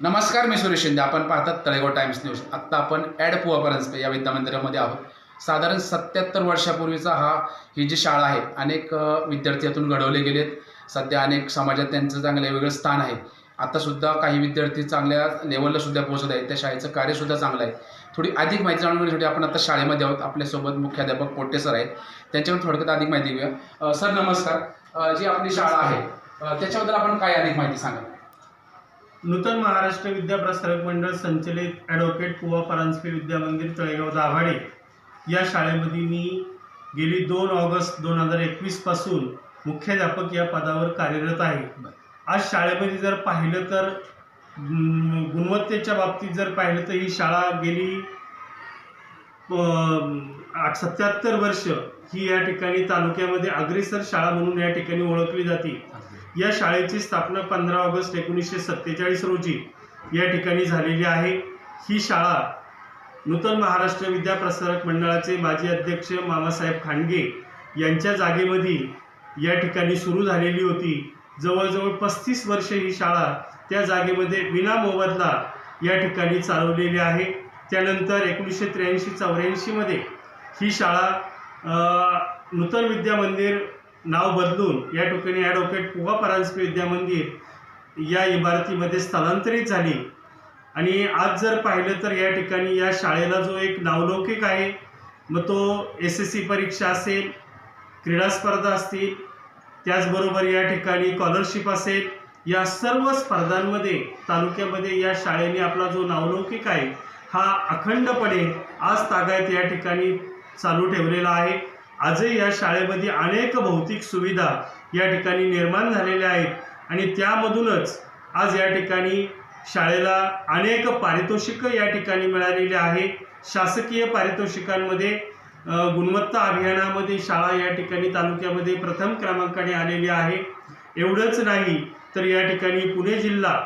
नमस्कार मी सुरेश शिंदे. आपण पाहतात तळेगाव टाइम्स न्यूज. आत्ता आपण ॲड पुवापर्यंत या विद्यामंदिरामध्ये आहोत. साधारण सत्याहत्तर वर्षापूर्वीचा हा ही जी शाळा आहे अनेक विद्यार्थी यातून घडवले गेलेत. सध्या अनेक समाजात त्यांचं चांगलं वेगळं स्थान आहे. आतासुद्धा काही विद्यार्थी चांगल्या लेवलला सुद्धा पोहोचत आहेत. त्या शाळेचं कार्यसुद्धा चांगलं आहे. थोडी अधिक माहिती जाणून घेण्यासाठी आपण आता शाळेमध्ये आहोत. आपल्यासोबत मुख्याध्यापक पोट्टे सर आहेत. त्यांच्यावर थोडक्यात अधिक माहिती घेऊया. सर नमस्कार. जी आपली शाळा आहे त्याच्याबद्दल आपण काय अधिक माहिती सांगा नूतन महाराष्ट्र विद्या प्रसारक मंडळ संचलित ॲडव्होकेट पुवा परांजपे विद्या मंदिर तळेगाव दाभाडे या शाळेमध्ये मी गेली दोन ऑगस्ट दोन हजार एकवीसपासून मुख्याध्यापक या पदावर कार्यरत आहे. आज शाळेमध्ये जर पाहिलं तर गुणवत्तेच्या बाबतीत जर पाहिलं तर ही शाळा गेली आठ सत्याहत्तर वर्ष ही या ठिकाणी तालुक्यामध्ये अग्रेसर शाळा म्हणून या ठिकाणी ओळखली जाते. या शाळेची स्थापना पंधरा ऑगस्ट एकोणीसशे सत्तेचाळीस रोजी या ठिकाणी झालेली आहे. ही शाळा नूतन महाराष्ट्र विद्या प्रसारक मंडळाचे माजी अध्यक्ष मामासाहेब खांडगे यांच्या जागेमध्ये या ठिकाणी सुरू झालेली होती. जवळजवळ पस्तीस वर्ष ही शाळा त्या जागेमध्ये विना मोबदला या ठिकाणी चालवलेली आहे. त्यानंतर एकोणीसशे त्र्याऐंशी चौऱ्याऐंशीमध्ये ही शाळा नूतन विद्या मंदिर नाव बदलून या ठिकाणी ॲडव्होकेट पुवा परांजपे विद्या मंदिर या इमारतीमध्ये स्थलांतरित झाली. आणि आज जर पाहिलं तर या ठिकाणी या शाळेला जो एक नावलौकिक आहे मग तो एस एस सी परीक्षा असेल क्रीडा स्पर्धा असतील त्याचबरोबर या ठिकाणी स्कॉलरशिप असेल या सर्व स्पर्धांमध्ये तालुक्यामध्ये या शाळेने आपला जो नावलौकिक आहे हा अखंडपणे आज तागायत या ठिकाणी चालू ठेवलेला आहे. आजही या शाळेमध्ये अनेक भौतिक सुविधा या ठिकाणी निर्माण झालेल्या आहेत. आणि त्यामधूनच आज या ठिकाणी शाळेला अनेक पारितोषिकं या ठिकाणी मिळालेली आहे शासकीय पारितोषिकांमध्ये गुणवत्ता अभियानामध्ये शाळा या ठिकाणी तालुक्यामध्ये प्रथम क्रमांकाने आलेली आहे. एवढंच नाही तर या ठिकाणी पुणे जिल्हा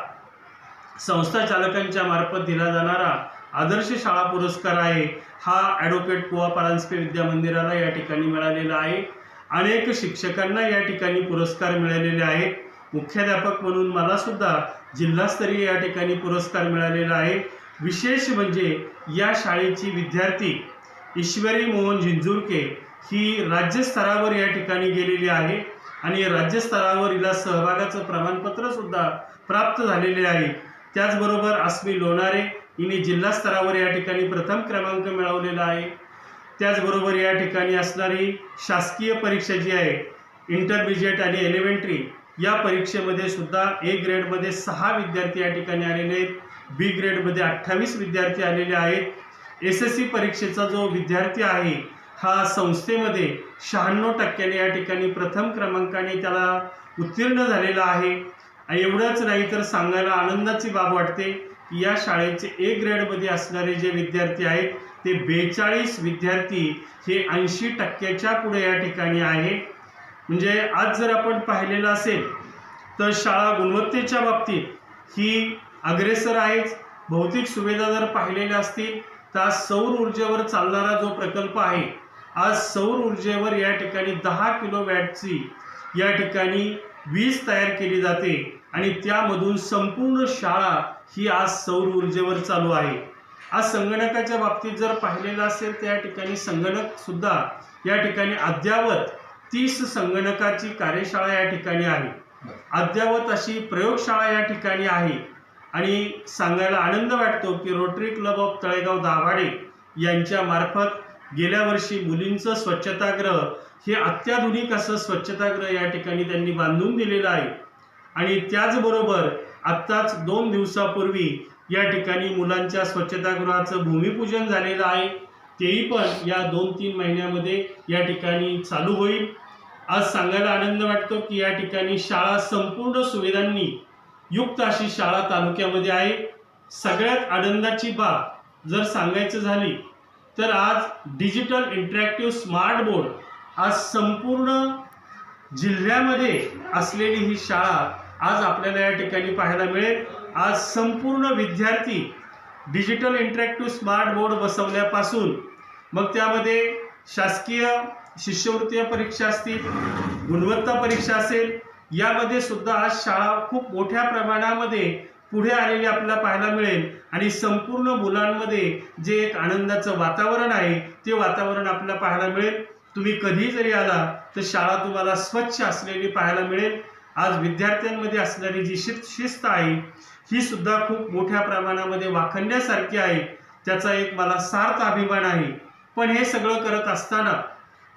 संस्था चालकांच्या मार्फत दिला जाणारा आदर्श शाळा पुरस्कार आहे. हा ॲडव्होकेट पुवा परांजपे विद्या मंदिराला या ठिकाणी मिळालेला आहे. अनेक शिक्षकांना या ठिकाणी पुरस्कार मिळालेले आहेत. मुख्याध्यापक म्हणून मला सुद्धा जिल्हास्तरीय या ठिकाणी पुरस्कार मिळालेला आहे. विशेष म्हणजे या शाळेची विद्यार्थी ईश्वरी मोहन झिंजुरके ही राज्यस्तरावर या ठिकाणी गेलेली आहे आणि राज्यस्तरावर हिला सहभागाचं प्रमाणपत्रसुद्धा प्राप्त झालेले आहे. त्याचबरोबर अस्मी लोणारे हिने जिल्हा स्तरावर या ठिकाणी प्रथम क्रमांक मिळवलेला आहे. त्याचबरोबर या ठिकाणी असणारी शासकीय परीक्षा जी आहे इंटरमिजिएट आणि एलिमेंटरी या परीक्षेमध्ये सुद्धा ए ग्रेडमध्ये सहा विद्यार्थी या ठिकाणी आलेले आहेत. बी ग्रेडमध्ये अठ्ठावीस विद्यार्थी आलेले आहेत. एस एस सी परीक्षेचा जो विद्यार्थी आहे हा संस्थेमध्ये शहाण्णव टक्क्याने या ठिकाणी प्रथम क्रमांकाने त्याला उत्तीर्ण झालेला आहे. आणि एवढंच नाही तर सांगायला आनंदाची बाब वाटते. की या शाळेचे ए ग्रेडमध्ये असणारे जे विद्यार्थी आहेत ते बेचाळीस विद्यार्थी हे ऐंशी टक्क्याच्या पुढे या ठिकाणी आहे. म्हणजे आज जर आपण पाहिलेलं असेल तर शाळा गुणवत्तेच्या बाबतीत ही अग्रेसर आहेच. भौतिक सुविधा जर पाहिलेल्या असतील तर आज सौर ऊर्जेवर चालणारा जो प्रकल्प आहे आज सौर ऊर्जेवर या ठिकाणी दहा किलो वॅटची या ठिकाणी वीज तयार केली जाते. आणि त्यामधून संपूर्ण शाळा ही आज सौर ऊर्जेवर चालू आहे. आज संगणकाच्या बाबतीत जर पाहिलेलं असेल तर या ठिकाणी संगणक सुद्धा या ठिकाणी अद्यावत तीस संगणकाची कार्यशाळा या ठिकाणी आहे. अद्यावत अशी प्रयोगशाळा या ठिकाणी आहे. आणि सांगायला आनंद वाटतो की Rotary club of Talegaon Dabhade यांच्या मार्फत गेल्या वर्षी मुलींचं स्वच्छतागृह हे अत्याधुनिक असं स्वच्छतागृह या ठिकाणी त्यांनी बांधून दिलेलं आहे. आणि त्याचबरोबर आत्ताच दोन दिवसापूर्वी या ठिकाणी मुलांच्या स्वच्छतागृहाचं भूमिपूजन झालेलं आहे. तेही पण या दोन तीन महिन्यामध्ये या ठिकाणी चालू होईल. आज सांगायला आनंद वाटतो की या ठिकाणी शाळा संपूर्ण सुविधांनी युक्त अशी शाळा तालुक्यामध्ये आहे. सगळ्यात आनंदाची बाब जर सांगायचं झाली तर आज डिजिटल इंटरॅक्टिव्ह स्मार्ट बोर्ड आज संपूर्ण जिल्ह्यामध्ये असलेली ही शाळा आज आपल्याला या ठिकाणी पाहायला मिळेल. आज संपूर्ण विद्यार्थी डिजिटल इंटरॅक्टिव्ह स्मार्ट बोर्ड बसवल्यापासून मग त्यामध्ये शासकीय शिष्यवृत्तीय परीक्षा असतील गुणवत्ता परीक्षा असेल यामध्ये सुद्धा आज शाळा खूप मोठ्या प्रमाणामध्ये पुढे आलेली आपल्याला पाहायला मिळेल. आणि संपूर्ण मुलांमध्ये जे एक आनंदाचं वातावरण आहे ते वातावरण आपल्याला पाहायला मिळेल. तुम्ही कधी जरी आला तर शाळा तुम्हाला स्वच्छ असलेली पाहायला मिळेल. आज विद्यार्थ्यांमध्ये असणारी जी शिस्त शिस्त आहे ही सुद्धा खूप मोठ्या प्रमाणामध्ये वाखण्यासारखी आहे. त्याचा एक मला सार्थ अभिमान आहे. पण हे सगळं करत असताना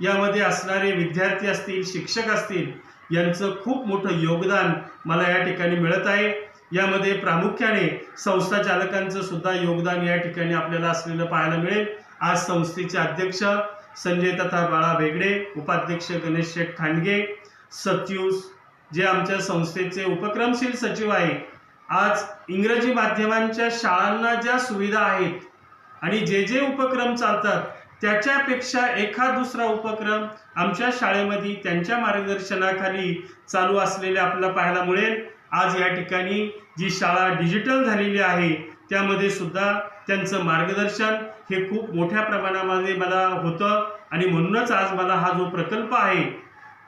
यामध्ये असणारे विद्यार्थी असतील शिक्षक असतील यांचं खूप मोठं योगदान मला या ठिकाणी मिळत आहे. यामध्ये प्रामुख्याने संस्था चालकांचं सुद्धा योगदान या ठिकाणी आपल्याला असलेलं पाहायला मिळेल. आज संस्थेचे अध्यक्ष संजय तथा बाळा भेगडे उपाध्यक्ष गणेश शेठ खांडगे सचिव जे आमच्या संस्थेचे उपक्रमशील सचिव आहे आज इंग्रजी माध्यमांच्या शाळांना ज्या सुविधा आहेत आणि जे जे उपक्रम चालतात त्याच्यापेक्षा एखाद दुसरा उपक्रम आमच्या शाळेमध्ये त्यांच्या मार्गदर्शनाखाली चालू असलेले आपल्याला पाहायला मिळेल. आज या ठिकाणी जी शाळा डिजिटल झालेली आहे त्यामध्ये सुद्धा त्यांचं मार्गदर्शन हे खूप मोठ्या प्रमाणामध्ये मला होतं आणि म्हणूनच आज मला हा जो प्रकल्प आहे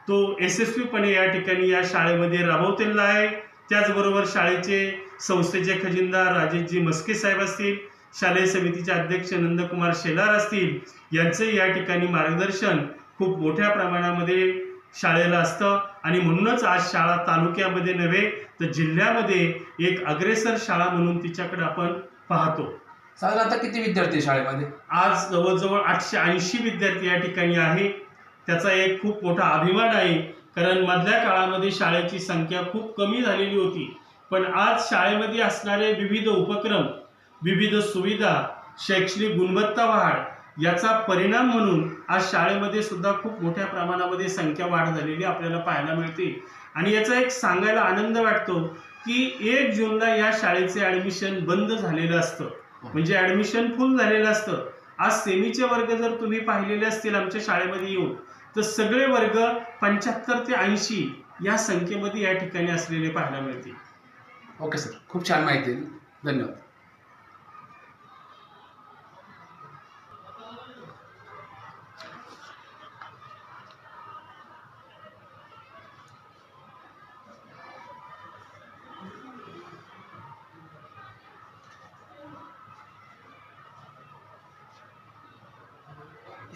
तो यशस्वीपणे या ठिकाणी या शाळेमध्ये राबवलेला आहे. त्याचबरोबर शाळेचे संस्थेचे खजिनदार राजेशजी मस्के साहेब असतील शालेय समितीचे अध्यक्ष नंदकुमार शेलार असतील यांचे या ठिकाणी मार्गदर्शन खूप मोठ्या प्रमाणामध्ये शाळेला असतं. आणि म्हणूनच आज शाळा तालुक्यामध्ये नव्हे तर जिल्ह्यामध्ये एक अग्रेसर शाळा म्हणून तिच्याकडे आपण पाहतो. साधारणतः किती विद्यार्थी शाळेमध्ये? आज जवळजवळ आठशे ऐंशी विद्यार्थी या ठिकाणी आहे. त्याचा एक खूप मोठा अभिमान आहे. कारण मधल्या काळामध्ये शाळेची संख्या खूप कमी झालेली होती. पण आज शाळेमध्ये असणारे विविध उपक्रम विविध सुविधा शैक्षणिक गुणवत्ता वाढ याचा परिणाम म्हणून आज शाळेमध्ये सुद्धा खूप मोठ्या प्रमाणामध्ये संख्या वाढ झालेली आपल्याला पाहायला मिळते. आणि याचा एक सांगायला आनंद वाटतो की एक जूनला या शाळेचे ॲडमिशन बंद झालेलं असतं. म्हणजे ऍडमिशन फुल झालेलं असतं. आज सेमीचे वर्ग जर तुम्ही पाहिलेले असतील आमच्या शाळेमध्ये येऊन तर सगळे वर्ग पंच्याहत्तर ते ऐंशी या संख्येमध्ये या ठिकाणी असलेले पाहायला मिळतील. ओके सर खूप छान माहिती धन्यवाद.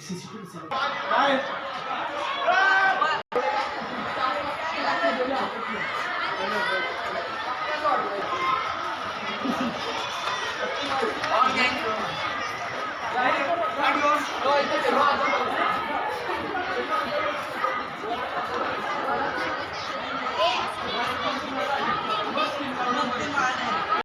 धन्यवाद Audio.